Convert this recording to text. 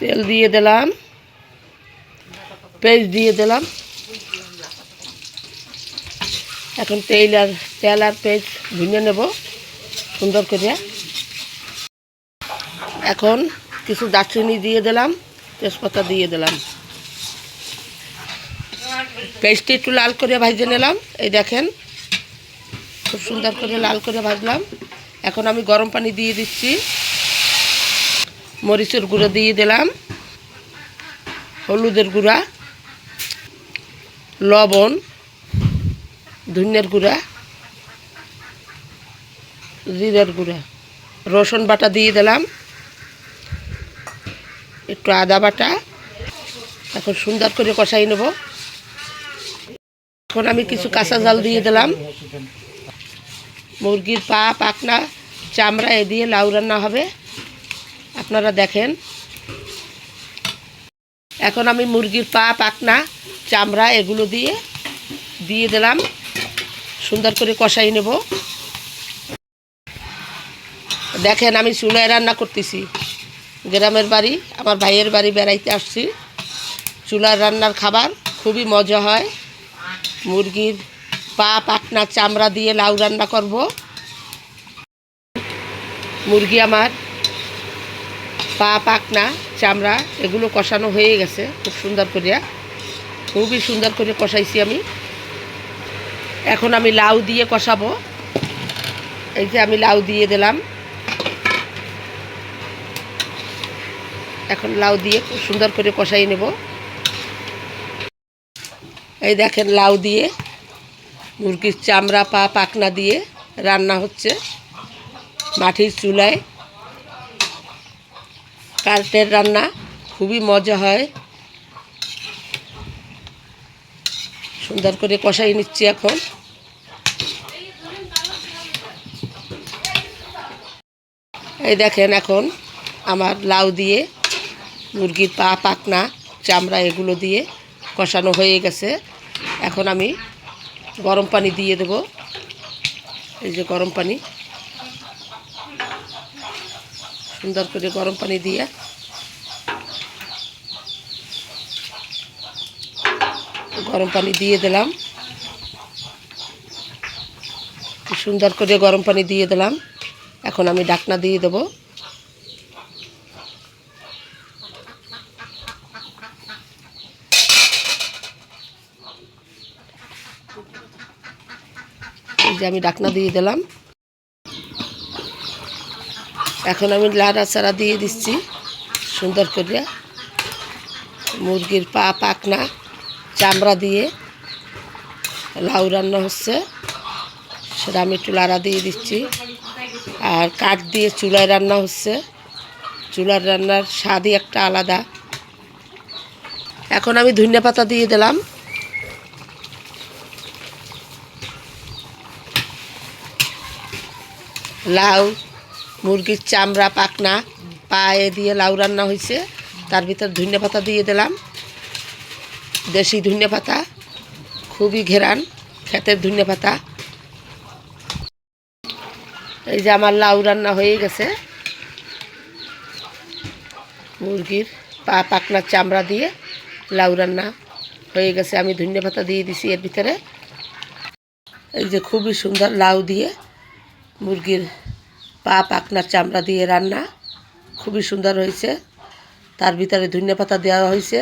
তেল দিয়ে দিলাম। পেঁয়াজ দিয়ে দিলাম। এখন তেল আর তেল আর পেঁয়াজ ভুনে নেব সুন্দর করে। এখন কিছু দারচিনি দিয়ে দিলাম, তেজপাতা দিয়ে দিলাম। পেস্টটি একটু লাল করে ভাজে নিলাম। এই দেখেন, খুব সুন্দর করে লাল করে ভাজলাম। এখন আমি গরম পানি দিয়ে দিচ্ছি। মরিচের গুঁড়ো দিয়ে দিলাম, হলুদের গুঁড়া, লবণ, ধনিয়ার গুঁড়া, জিরার গুঁড়া, রসুন বাটা দিয়ে দিলাম, একটু আদা বাটা, এখন সুন্দর করে কষাই নেব। এখন আমি কিছু কাঁচা জাল দিয়ে দিলাম। মুরগির পা পাকনা চামড়া এ দিয়ে লাউ রান্না হবে। আপনারা দেখেন। এখন আমি মুরগির পা পাকনা চামড়া এগুলো দিয়ে দিয়ে দিলাম। সুন্দর করে কষাই নেব। দেখেন আমি চুলায় রান্না করতেছি। গ্রামের বাড়ি, আমার ভাইয়ের বাড়ি বেড়াইতে আসছি। চুলার রান্নার খাবার খুবই মজা হয়। মুরগির পা পাকনা চামড়া দিয়ে লাউ রান্না করব। মুরগি আমার পা পাকনা চামড়া, এগুলো কষানো হয়ে গেছে খুব সুন্দর করে খুবই সুন্দর করে কষাইছি আমি। এখন আমি লাউ দিয়ে কষাবো। এই যে আমি লাউ দিয়ে দিলাম। এখন লাউ দিয়ে খুব সুন্দর করে কষাই নেব। এই দেখেন লাউ দিয়ে মুরগির চামড়া, পা পাকনা দিয়ে রান্না হচ্ছে। মাটির চুলায় কার্টের রান্না খুবই মজা হয়। সুন্দর করে কষাই নিচ্ছি এখন। এই দেখেন এখন আমার লাউ দিয়ে, মুরগির পা, পাকনা, চামড়া এগুলো দিয়ে কষানো হয়ে গেছে। এখন আমি গরম পানি দিয়ে দেব। এই যে গরম পানি। সুন্দর করে গরম পানি দিয়ে। গরম পানি দিয়ে দিলাম। সুন্দর করে গরম পানি দিয়ে দিলাম। এখন আমি ডাকনা দিয়ে দেবো। এই যে আমি ডাকনা দিয়ে দিলাম। এখন আমি লাড়া চাড়া দিয়ে দিচ্ছি, সুন্দর করে মুরগির পা পাকনা, চামড়া দিয়ে। লাউ রান্না হচ্ছে, সেটা আমি একটু লাড়া দিয়ে দিচ্ছি। আর কাঠ দিয়ে চুলায় রান্না হচ্ছে। চুলার রান্নার স্বাদই একটা আলাদা। এখন আমি ধনিয়া পাতা দিয়ে দিলাম। লাউ মুরগির চামড়া পাকনা পায়ে দিয়ে লাউ রান্না হয়েছে তার ভিতর ধনিয়া পাতা দিয়ে দিলাম। দেশি ধনিয়া পাতা, খুবই ঘেরান ক্ষেতের ধনিয়া পাতা। এই যে আমার লাউ রান্না হয়ে গেছে। মুরগির পা পাকনার চামড়া দিয়ে লাউ রান্না হয়ে গেছে। আমি ধনিয়া পাতা দিয়ে দিছি এর ভিতরে। এই যে খুবই সুন্দর লাউ দিয়ে মুরগির পা পাকনার চামড়া দিয়ে রান্না। খুবই সুন্দর হয়েছে। তার ভিতরে ধনিয়া পাতা দেওয়া হয়েছে।